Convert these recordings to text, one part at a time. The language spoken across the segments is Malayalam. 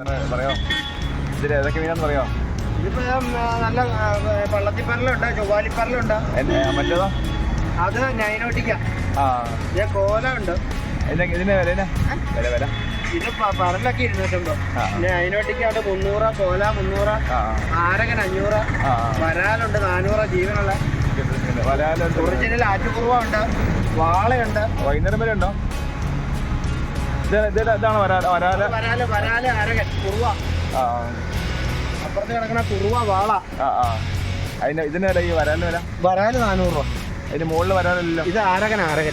പറ- പറയോ? ഇതിൽ ഏതൊക്കെ മീനാന്ന് പറയോ? ഇതിപ്പോ ആ, നല്ല പള്ളത്തിപ്പരലുണ്ട് ചൊവ്വാലിപ്പരലുണ്ട് എന്നെ മറ്റേതോ? അത് നൈനോട്ടിക്ക. ആ. ഇത് കോല ഉണ്ട് ഇതിന്റെ ഇതിന്റെ വില എന്നാ? വില വില. ഇത് പ- പരലൊക്കെ ഇരുന്നൂറ്റമ്പത്. ആ. പിന്നെ മുന്നൂറ് കോല മുന്നൂറ് ആ ആരകൻ അഞ്ഞൂറ് ആ വരാലുണ്ട് നാനൂറ് ജീവനുള്ള. ഒറിജിനൽ ഉണ്ട് വാളയുണ്ട്. വൈകുന്നേരം വരെ ഉണ്ടോ? ഇതാണ് വരാല വരാല. വരാല വരാല അരകൻ കുറുവ. ആ. അപ്പുറത്ത് കിടക്കണ കുറുവ വാള. ആ ആ. അതിന് ഇതിന് വില ഈ വരാൽ വില? വരാൽ നാനൂറ് രൂപ. അതിന് മുകളിൽ വരാലല്ലോ ഇത് ആരകൻ ആരകൻ.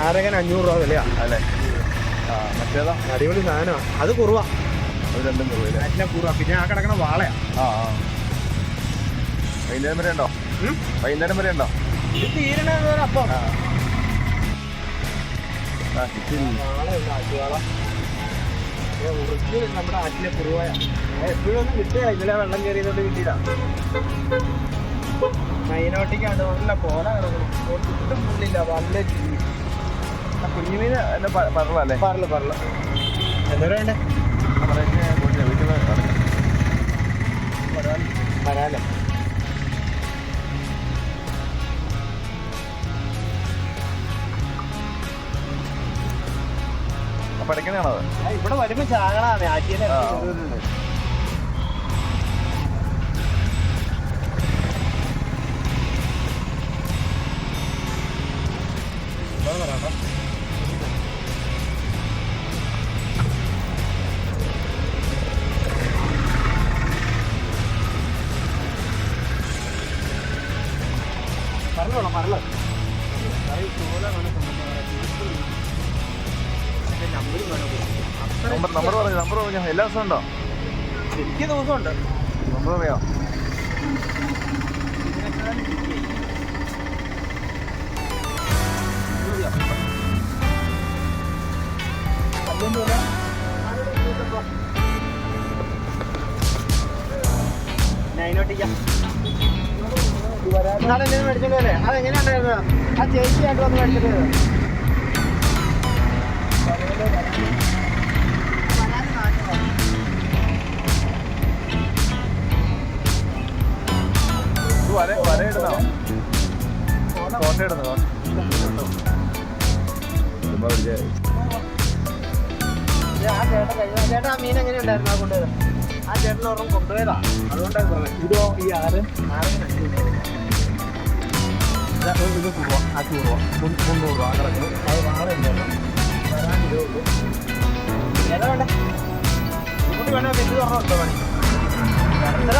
ആരകൻ അഞ്ഞൂറ് രൂപ വിലയാ. അല്ലേ? ആ മറ്റേതോ? അടിപൊളി സാധനമാണ് അത് കുറുവ. അത് രണ്ടും കുറുവ അതിനെ കുറുവ. പിന്നെ ആ കിടക്കണ വാളയാ. ആ ആ. വൈകുന്നേരം വരെ ഉണ്ടോ? വൈകുന്നേരം വരെ ഉണ്ടോ? ഇത് തീരണ അപ്പം. നമ്മുടെ ആറ്റിലെ കുറുവായ എപ്പോഴും ഒന്നും കിട്ടിയ ഇതിലെ വെള്ളം കയറിയതുകൊണ്ട് കിട്ടിയില്ല മൈനോട്ടിക്കാണ്ട് നല്ല കോല കിടക്കണം പുള്ളില്ല വല്ല കുഞ്ഞുമീൻ എന്നെ പറഞ്ഞല്ലേ പറല പറല എന്താ വേണ്ടേ വീട്ടിൽ ആ, ഇവിടെ വരുമ്പോ ചാകണാണ് ആറ്റിയെ ആ. പറഞ്ഞോളാം പറഞ്ഞോ നമ്പർ നമ്പർ പറഞ്ഞു നമ്പർ പറഞ്ഞു? എല്ലാ ദിവസവും ഉണ്ടോ? എനിക്ക് ദിവസമുണ്ട്. നമ്പർ അറിയോ എന്തെങ്കിലും മേടിച്ചോണ്ട് പോലെ അതെങ്ങനെയുണ്ടായിരുന്നു ആ ചേച്ചിയായിട്ട് വന്ന് മേടിച്ചിട്ട്. വര വര ഇടുന്നോ കോട്ട ഇടുന്നോ ചേട്ടാ മീൻ എങ്ങനെയുണ്ടായിരുന്നു ആ കൊണ്ടുപോയത്? ആ ചേട്ടൻ ഒരെണ്ണം കൊണ്ടുപോയതാ. അതുകൊണ്ടാണ് പറഞ്ഞത്. ഇതോ ഈ ആറ്? അഞ്ഞൂറ് ഇത് രൂപ ആക്കി രൂപ മുന്നൂറ് രൂപ കിടക്കുന്നു അത് നാളെ ഉണ്ടായിരുന്നു വരാൻ ഉള്ളൂ. ഏതാ വേണ്ടേ? ഇങ്ങോട്ട് വേണോ വെച്ച് തുറന്നോ പണി രണ്ടര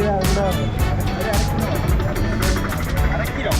അഞ്ഞൂറ് നല്ലതാ അര കിലോ